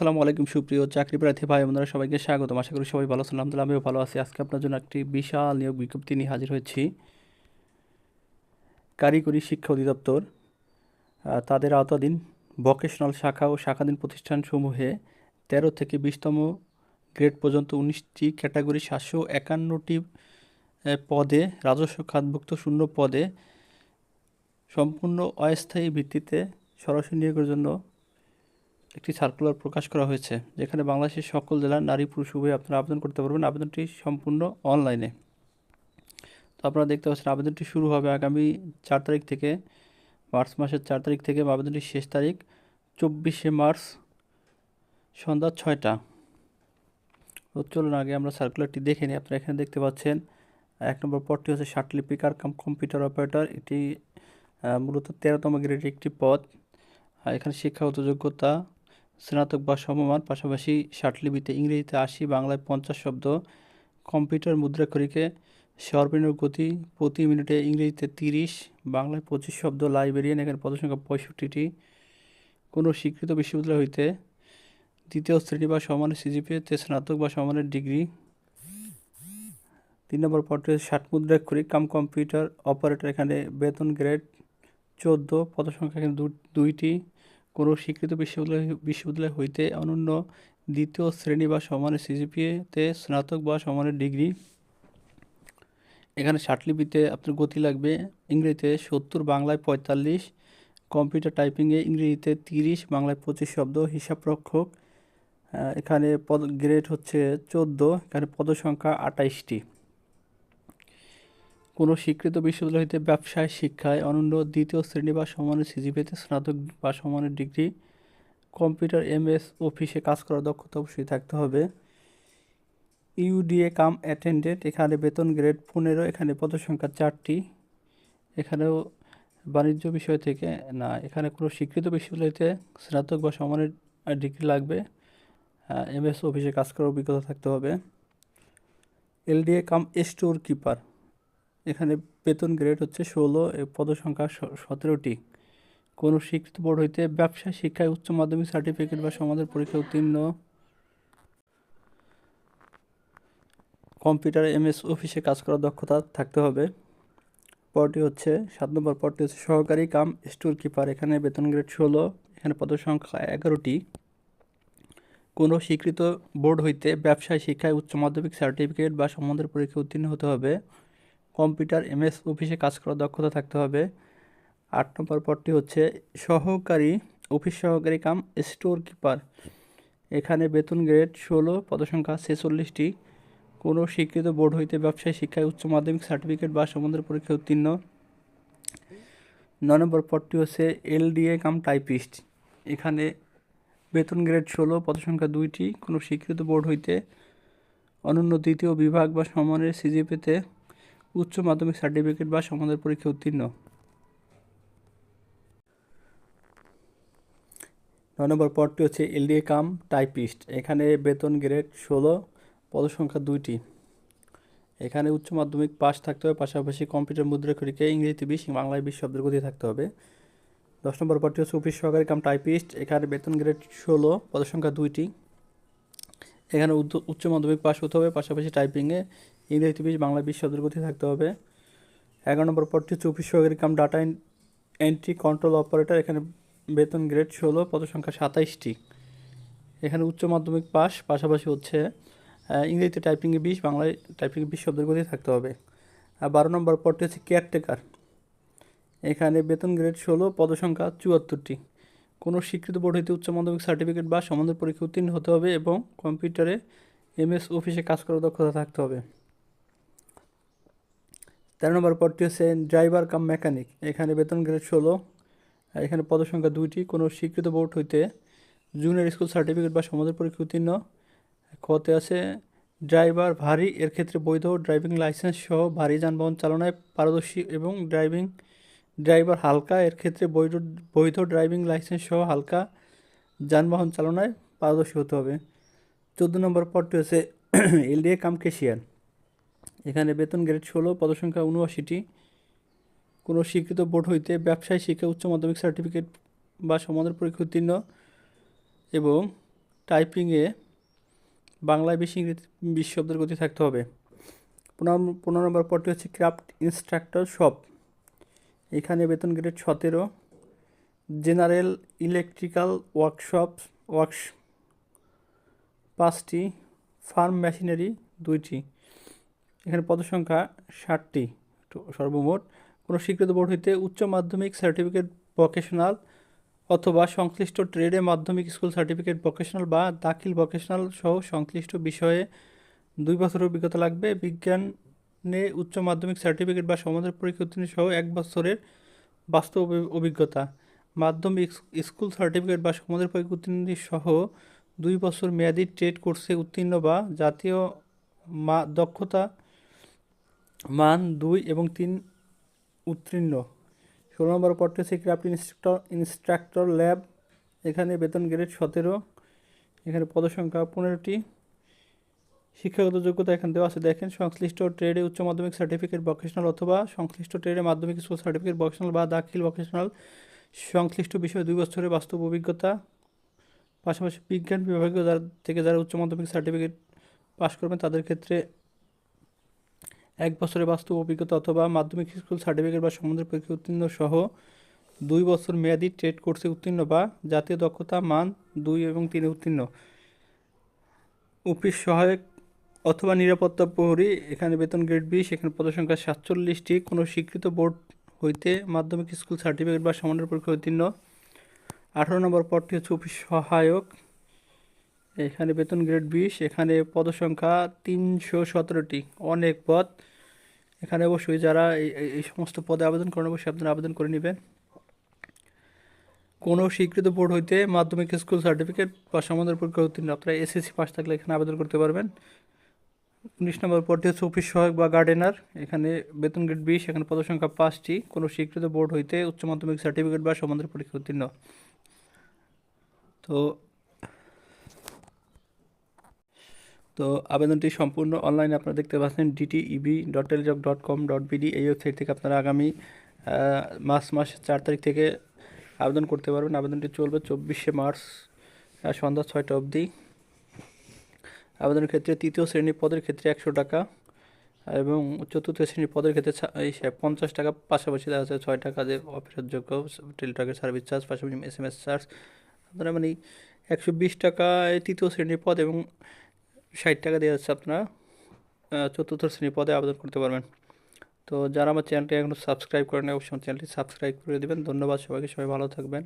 আসসালামু আলাইকুম, সুপ্রিয় চাকরি প্রার্থী ভাই বোনেরা, সবাইকে স্বাগতম। আশা করি সবাই ভালো আছেন। আলহামদুলিল্লাহ, আমিও ভালো আছি। আজকে আপনার জন্য একটি বিশাল নিয়োগ বিজ্ঞপ্তি নিয়ে হাজির হয়েছি। কারিগরি শিক্ষা অধিদপ্তর তাদের আওতাধীন ভোকেশনাল শাখা ও শাখাধীন প্রতিষ্ঠানসমূহে তেরো থেকে বিশতম গ্রেড পর্যন্ত উনিশটি ক্যাটাগরি সাতশো একান্নটি পদে, রাজস্ব খাতভুক্ত শূন্য পদে সম্পূর্ণ অস্থায়ী ভিত্তিতে সরাসরি নিয়োগের জন্য একটি সার্কুলার প্রকাশ করা হয়েছে, যেখানে বাংলাদেশের সকল জেলার নারী পুরুষ উভয় আপনারা আবেদন করতে পারবেন। আবেদনটি সম্পূর্ণ অনলাইনে তো আপনারা দেখতে পাচ্ছেন, আবেদনটি শুরু হবে আগামী চার তারিখ থেকে, মার্চ মাসের চার তারিখ থেকে আবেদনটির শেষ তারিখ চব্বিশে মার্চ সন্ধ্যা ছয়টা। তো চলুন আগে আমরা সার্কুলারটি দেখে নিই। আপনারা এখানে দেখতে পাচ্ছেন, এক নম্বর পদটি হচ্ছে ষাটলিপিকার কাম কম্পিউটার অপারেটর এটি মূলত তেরোতম গ্রেডের একটি পদ। এখানে শিক্ষাগত যোগ্যতা স্নাতক বা সমমান, পাশাপাশি ষাটলিপিতে ইংরেজিতে আশি, বাংলায় পঞ্চাশ শব্দ, কম্পিউটার মুদ্রাক্ষরিকে সর্বনিম্ন গতি প্রতি মিনিটে ইংরেজিতে তিরিশ, বাংলায় পঁচিশ শব্দ, লাইব্রেরিয়ান এখানে পদসংখ্যা পঁয়ষট্টিটি। কোনো স্বীকৃত বিশ্ববিদ্যালয় হইতে দ্বিতীয় শ্রেণি বা সমানের সিজিপিএতে স্নাতক বা সমানের ডিগ্রি। তিন নম্বর পদটি ষাট মুদ্রাক্ষরিক কাম কম্পিউটার অপারেটর এখানে বেতন গ্রেড, চোদ্দ, পদসংখ্যা এখানে দুইটি। কোনো স্বীকৃত বিশ্ববিদ্যালয় বিশ্ববিদ্যালয় হইতে অনন্য দ্বিতীয় শ্রেণি বা সমানের সিজিপিএতে স্নাতক বা সমানের ডিগ্রি। এখানে ষাটলিপিতে আপনার গতি লাগবে। ইংরেজিতে সত্তর, বাংলায় পঁয়তাল্লিশ, কম্পিউটার টাইপিংয়ে ইংরেজিতে তিরিশ, বাংলায় পঁচিশ শব্দ, হিসাবরক্ষক। এখানে পদ গ্রেড হচ্ছে চোদ্দ, এখানে পদসংখ্যা আটাইশটি। কোনো স্বীকৃত বিশ্ববিদ্যালয় হইতে ব্যবসায়, শিক্ষায় অনন্য দ্বিতীয় শ্রেণি বা সমানের সিজিপিতে স্নাতক বা সমানের ডিগ্রি, কম্পিউটার এমএস অফিসে কাজ করার দক্ষতা অবশ্যই থাকতে হবে। ইউডিএ কাম অ্যাটেন্ডেন্ট এখানে বেতন গ্রেড পনেরো, এখানে পদসংখ্যা চারটি। এখানেও বাণিজ্য বিষয় থেকে, না, এখানে কোনো স্বীকৃত বিশ্ববিদ্যালয়তে স্নাতক বা সমানের ডিগ্রি লাগবে। এমএস অফিসে কাজ করার অভিজ্ঞতা থাকতে হবে। এলডিএ কাম স্টোর কিপার এখানে বেতন গ্রেড হচ্ছে ষোলো পদসংখ্যা সতেরোটি। কোনো স্বীকৃত বোর্ড হইতে ব্যবসা শিক্ষায় উচ্চ মাধ্যমিক সার্টিফিকেট বা সমাজের পরীক্ষা উত্তীর্ণ কম্পিউটার এমএস অফিসে কাজ করার দক্ষতা থাকতে হবে। পরটি হচ্ছে, সাত নম্বর পরটি হচ্ছে সহকারী কাম স্টোর কিপার। এখানে বেতন গ্রেড ষোলো, এখানে পদসংখ্যা এগারোটি। কোনো স্বীকৃত বোর্ড হইতে ব্যবসায়, শিক্ষায় উচ্চ মাধ্যমিক সার্টিফিকেট বা সম্বন্ধের পরীক্ষা উত্তীর্ণ হতে হবে। কম্পিউটার এমএস অফিসে কাজ করার দক্ষতা থাকতে হবে। আট নম্বর পদটি হচ্ছে সহকারী, অফিস সহকারী কাম স্টোর কিপার এখানে বেতন গ্রেড ষোলো, পদসংখ্যা ছেচল্লিশটি। কোনো স্বীকৃত বোর্ড হইতে ব্যবসায়, শিক্ষায় উচ্চ মাধ্যমিক সার্টিফিকেট বা সম্বন্ধের পরীক্ষা উত্তীর্ণ। নয় নম্বর পদটি হচ্ছে এলডিএ কাম টাইপিস্ট। এখানে বেতন গ্রেড ষোলো, পদসংখ্যা দুইটি। কোনো স্বীকৃত বোর্ড হইতে অনন্য দ্বিতীয় বিভাগ বা সমানের সিজিপিতে উচ্চ মাধ্যমিক সার্টিফিকেট বা সমানের পরীক্ষা উত্তীর্ণ। নয় নম্বর পদটি হচ্ছে এলডিএ কাম টাইপিস্ট। এখানে বেতন গ্রেড ষোলো, পদসংখ্যা দুইটি। এখানে উচ্চ মাধ্যমিক পাস থাকতে হবে, পাশাপাশি কম্পিউটার মুদ্রা মুদ্রাক্ষরিকে, ইংরেজিতে বিশ, বাংলায় বিশ শব্দের গতি থাকতে হবে। দশ নম্বর পদটি হচ্ছে অফিস সহকারী কাম টাইপিস্ট। এখানে বেতন গ্রেড ষোলো, পদসংখ্যা দুইটি। এখানে উচ্চ মাধ্যমিক পাস হতে হবে, পাশাপাশি টাইপিংয়ে ইংরেজিতে বিশ বাংলা বিশ শব্দের থাকতে হবে। এগারো নম্বর পদটি হচ্ছে অফিস সহকারী ডাটা এন্ট্রি কন্ট্রোল অপারেটর, এখানে বেতন গ্রেড ষোলো, পদসংখ্যা সাতাইশটি। এখানে উচ্চ মাধ্যমিক পাস, পাশাপাশি হচ্ছে ইংরেজিতে টাইপিংয়ে বিশ, বাংলায় টাইপিংয়ে বিশ শব্দের থাকতে হবে। আর বারো নম্বর পদটি হচ্ছে কেয়ারটেকার। এখানে বেতন গ্রেড ষোলো, পদসংখ্যা চুয়াত্তরটি। কোনো স্বীকৃত বোর্ড হইতে উচ্চ মাধ্যমিক সার্টিফিকেট বা সম্বন্ধের পরীক্ষা উত্তীর্ণ হতে হবে এবং কম্পিউটারে এমএস অফিসে কাজ করার দক্ষতা থাকতে হবে। তেরো নম্বর পদটি হচ্ছে ড্রাইভার কাম মেকানিক। এখানে বেতন গ্রেড ষোলো, আর এখানে পদসংখ্যা দুইটি। কোনো স্বীকৃত বোর্ড হইতে জুনিয়র স্কুল সার্টিফিকেট বা সমাজের পরীক্ষা উত্তীর্ণ খতে আছে। ড্রাইভার ভারী, এর ক্ষেত্রে বৈধ ড্রাইভিং লাইসেন্স সহ ভারী যানবাহন চালনায় পারদর্শী এবং ড্রাইভিং, ড্রাইভার হালকা, এর ক্ষেত্রে বৈধ বৈধ ড্রাইভিং লাইসেন্স সহ হালকা যানবাহন চালনায় পারদর্শী হতে হবে। চোদ্দ নম্বর পদটি হচ্ছে এলডিএ কাম কেশিয়ার এখানে বেতন গ্রেড ষোলো, পদসংখ্যা উনআশিটি কোনো স্বীকৃত বোর্ড হইতে ব্যবসায় শিক্ষা, উচ্চ মাধ্যমিক সার্টিফিকেট বা সমানের পরীক্ষা উত্তীর্ণ এবং টাইপিংয়ে বাংলায় বেশি ইংরেজি বিশ শব্দের গতি থাকতে হবে। পনেরো পনেরো নম্বর পদটি হচ্ছে ক্রাফট ইনস্ট্রাক্টর শপ। এখানে বেতন গ্রেড সতেরো। জেনারেল ইলেকট্রিক্যাল ওয়ার্কশপ ওয়ার্কস পাঁচটি। ফার্ম মেশিনারি, দুইটি। এখানে পদসংখ্যা ষাটটি সর্বমোট। কোনো স্বীকৃত বোর্ড হইতে উচ্চ মাধ্যমিক সার্টিফিকেট ভোকেশনাল অথবা সংশ্লিষ্ট ট্রেডে মাধ্যমিক স্কুল সার্টিফিকেট ভোকেশনাল বা দাখিল ভোকেশনাল সহ সংশ্লিষ্ট বিষয়ে দুই বছরের অভিজ্ঞতা লাগবে। বিজ্ঞানে উচ্চ মাধ্যমিক সার্টিফিকেট বা সমাজের পরীক্ষা উত্তীর্ণ সহ এক বছরের বাস্তব অভিজ্ঞতা। মাধ্যমিক স্কুল সার্টিফিকেট বা সমাজের পরীক্ষা উত্তীর্ণ সহ দুই বছর মেয়াদি ট্রেড কোর্সে উত্তীর্ণ বা জাতীয় মা দক্ষতা মান দুই এবং তিন উত্তীর্ণ। ষোলো নম্বর পদটি হচ্ছে ক্রাফট ইনস্ট্রাক্টর ইনস্ট্রাক্টর ল্যাব। এখানে বেতন গ্রেড সতেরো। এখানে পদসংখ্যা পনেরোটি। শিক্ষাগত যোগ্যতা এখানে দেওয়া আছে। দেখেন, সংশ্লিষ্ট ট্রেডে উচ্চ মাধ্যমিক সার্টিফিকেট ভোকেশনাল অথবা সংশ্লিষ্ট ট্রেডে মাধ্যমিক স্কুল সার্টিফিকেট ভোকেশনাল বা দাখিল ভোকেশনাল সংশ্লিষ্ট বিষয়ে দুই বছরের বাস্তব অভিজ্ঞতা। পাশাপাশি বিজ্ঞান বিভাগীয় যারা থেকে যারা উচ্চ মাধ্যমিক সার্টিফিকেট পাশ করবেন, তাদের ক্ষেত্রে এক বছরের বাস্তব অভিজ্ঞতা অথবা মাধ্যমিক স্কুল সার্টিফিকেট বা সমুদ্র পরীক্ষা উত্তীর্ণ সহ দুই বছর মেয়াদি ট্রেড কোর্সে উত্তীর্ণ বা জাতীয় দক্ষতা মান দুই এবং তিনে উত্তীর্ণ। অফিস সহায়ক অথবা নিরাপত্তা প্রহরী, এখানে বেতন গ্রেড বিশ, এখানে পদসংখ্যা সাতচল্লিশটি, কোনো স্বীকৃত বোর্ড হইতে মাধ্যমিক স্কুল সার্টিফিকেট বা সমানের পরীক্ষা উত্তীর্ণ। আঠারো নম্বর পদটি হচ্ছে অফিস সহায়ক, এখানে বেতন গ্রেড বিশ, এখানে পদসংখ্যা তিনশো সতেরোটি। অনেক পদ এখানে অবশ্যই যারা এই সমস্ত পদে আবেদন করেন, অবশ্যই আপনারা আবেদন করে নেবেন। কোনো স্বীকৃত বোর্ড হইতে মাধ্যমিক স্কুল সার্টিফিকেট বা সমাধান পরীক্ষা উত্তীর্ণ, আপনারা এসএসসি পাস থাকলে এখানে আবেদন করতে পারবেন। উনিশ নম্বর পদটি হচ্ছে অফিস সহায়ক বা গার্ডেনার এখানে বেতন গ্রেড বিশ, এখানে পদসংখ্যা পাঁচটি। কোনো স্বীকৃত বোর্ড হইতে উচ্চ মাধ্যমিক সার্টিফিকেট বা সমাধান পরীক্ষা উত্তীর্ণ। তো তো আবেদনটি সম্পূর্ণ অনলাইনে আপনারা দেখতে পাচ্ছেন DTEB dot telejob dot com dot BD এই ওয়েবসাইট থেকে আপনারা আগামী মার্চ মাস চার তারিখ থেকে আবেদন করতে পারবেন। আবেদনটি চলবে চব্বিশে মার্চ সন্ধ্যা ছয়টা অবধি। আবেদনের ক্ষেত্রে তৃতীয় শ্রেণি পদের ক্ষেত্রে একশো টাকা এবং চতুর্থ শ্রেণির পদের ক্ষেত্রে পঞ্চাশ টাকা পাশাপাশি দেখা যাচ্ছে ছয় টাকা যে অফেরতযোগ্য টেলিটকের সার্ভিস চার্জ, পাশাপাশি এস এম এস চার্জ। আপনারা মানে একশো বিশ টাকায় তৃতীয় শ্রেণির পদ এবং ষাট টাকা দিয়ে যাচ্ছে আপনারা চতুর্থ শ্রেণি পদে আবেদন করতে পারবেন। তো যারা আমার চ্যানেলটি এখনও সাবস্ক্রাইব করেন অবশ্যই চ্যানেলটি সাবস্ক্রাইব করে দেবেন। ধন্যবাদ সবাইকে, সবাই ভালো থাকবেন।